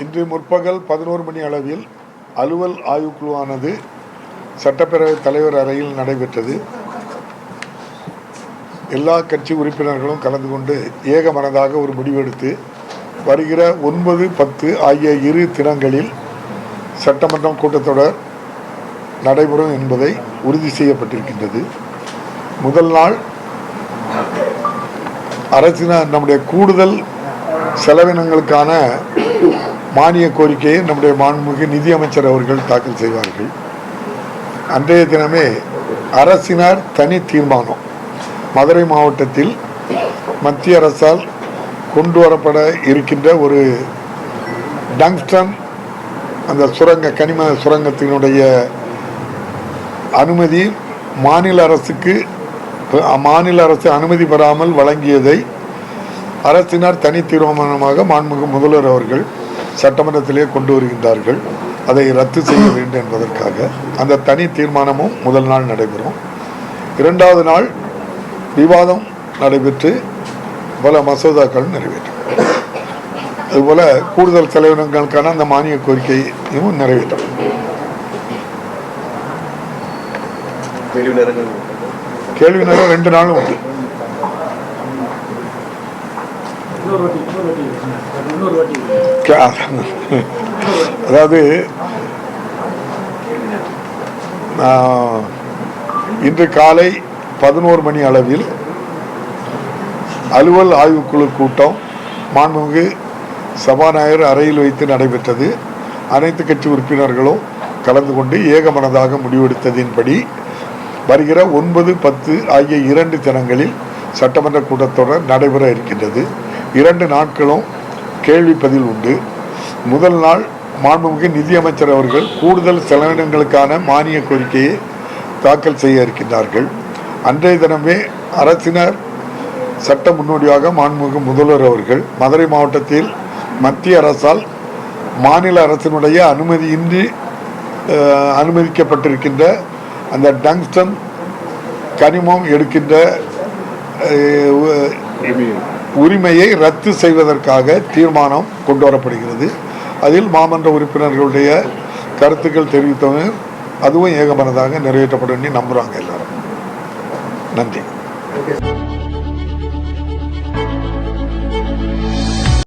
இன்று முற்பகல் பதினோரு மணி அளவில் அலுவல் ஆய்வுக்குழுவானது சட்டப்பேரவை தலைவர் அறையில் நடைபெற்றது. எல்லா கட்சி உறுப்பினர்களும் கலந்து கொண்டு ஏகமனதாக ஒரு முடிவெடுத்து வருகிற ஒன்பது பத்து ஆகிய இரு தினங்களில் சட்டமன்றம் கூட்டத்தொடர் நடைபெறும் என்பதை உறுதி செய்யப்பட்டிருக்கின்றது. முதல் நாள் அரசின நம்முடைய கூடுதல் செலவினங்களுக்கான மானிய கோரிக்கையை நம்முடைய மாண்புமிகு நிதியமைச்சர் அவர்கள் தாக்கல் செய்வார்கள். அன்றைய தினமே அரசினர் தனி தீர்மானம். மதுரை மாவட்டத்தில் மத்திய அரசால் கொண்டு வரப்பட இருக்கின்ற ஒரு டங்ஸ்டன் அந்த சுரங்க கனிம சுரங்கத்தினுடைய அனுமதி மாநில அரசுக்கு மாநில அரசு அனுமதி பெறாமல் வழங்கியதை அரசினர் தனி தீர்மானமாக மாண்புமிகு முதல்வர் அவர்கள் சட்டமன்றத்திலே கொண்டு வருகின்றார்கள். அதை ரத்து செய்ய வேண்டும் என்பதற்காக அந்த தனி தீர்மானமும் முதல் நாள் நடைபெறும். இரண்டாவது நாள் விவாதம் நடைபெற்று பல மசோதாக்கள் நிறைவேற்றும் அதுபோல கூடுதல் செலவினங்களுக்கான அந்த மானிய கோரிக்கையும் நிறைவேற்றும் கேள்வி நேரம் ரெண்டு நாளும் உண்டு. அதாவது இன்று காலை பதினோரு மணி அளவில் அலுவல் ஆய்வுக்குழு கூட்டம் மாண்புமிகு சபாநாயகர் அறையில் வைத்து நடைபெற்றது. அனைத்து கட்சி உறுப்பினர்களும் கலந்து கொண்டு ஏகமனதாக முடிவெடுத்ததின்படி வருகிற ஒன்பது பத்து ஆகிய இரண்டு தினங்களில் சட்டமன்ற கூட்டத்தொடர் நடைபெற இருக்கின்றது. இரண்டு நாட்களும் கேள்வி பதில் உண்டு. முதல் நாள் மாண்புமிகு நிதியமைச்சர் அவர்கள் கூடுதல் செலவினங்களுக்கான மானிய கோரிக்கையை தாக்கல் செய்ய இருக்கின்றார்கள். அன்றைய தினமே அரசினர் சட்ட முன்னோடியாக மாண்புமிகு முதல்வர் அவர்கள் மதுரை மாவட்டத்தில் மத்திய அரசால் மாநில அரசினுடைய அனுமதியின்றி அனுமதிக்கப்பட்டிருக்கின்ற அந்த டங்ஸ்டன் கனிமம் எடுக்கின்ற உரிமையை ரத்து செய்வதற்காக தீர்மானம் கொண்டு வரப்படுகிறது அதில் மாமன்ற உறுப்பினர்களுடைய கருத்துக்கள் தெரிவித்தவங்க அதுவும் ஏகமனதாக நிறைவேற்றப்படும் நம்புகிறாங்க எல்லாரும். நன்றி.